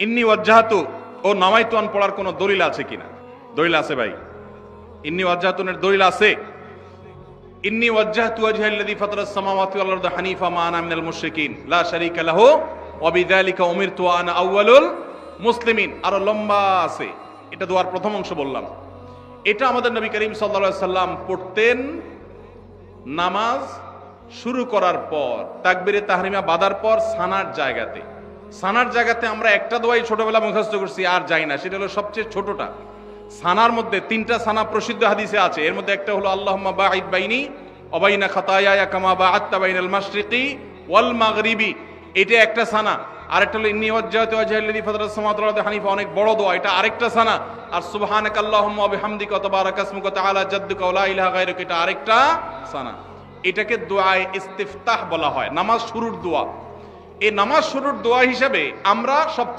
ইন্নি ওয়াজ্জাহাতু, ও নামাইতুয়ান পড়ার কোনো দলিল আছে কিনা? দলিল আছে ভাই। ইন্নি ওয়াজ্জাহাতুনের দলিল আছে। ইন্নি ওয়াজ্জাহতু ওয়াজহা আল্লাযী ফাতারাস সামাওয়াতি ওয়াল আরদা হানিফা মা আনা মিনাল মুশরিকিন, লা শারীকা লাহু, ওয়া বিযালিকা উমিরতু আনা আউয়ালুল মুসলিমিন। আরও লম্বা আছে। এটা দোয়ার প্রথম অংশ বললাম। এটা আমাদের নবী করিম আলাইহি সাল্লাম পড়তেন নামাজ শুরু করার পর, তাকবিরে তাহরিমা বাদার পর, সানার জায়গাতে। সানার জায়গাতে আমরা একটা দোয়াই ছোটবেলা মুখস্থ করছি, আর যাই না। সেটা হলো সবচেয়ে ছোটটা। সানার মধ্যে তিনটা সানা প্রসিদ্ধ হাদিসে আছে। এর মধ্যে একটা হলো, আল্লাহুম্মা বাঈদ বাইনি অবাইনা খাতায়া কামা বাআত্তা বাইনাল মাশরিকি ওয়াল মাগরিবি। এটা একটা সানা। আরেকটা হলো অনেক বড় দোয়া। এটা আরেকটা সানা। আর সুবহানাকা আল্লাহুম্মা ওয়া বিহামদিকা ওয়া তাবারাকা ইসমুকা ওয়া তাআলা জাদ্দুকা ওয়া লা ইলাহা গায়রুকা। এটা আরেকটা সানা। এটাকে দোয়ায়ে ইস্তিফতাহ বলা হয়। নামাজ শুরুর দোয়া। এই নামাজ শুরুর দোয়া হিসাবে আমরা সবচেয়ে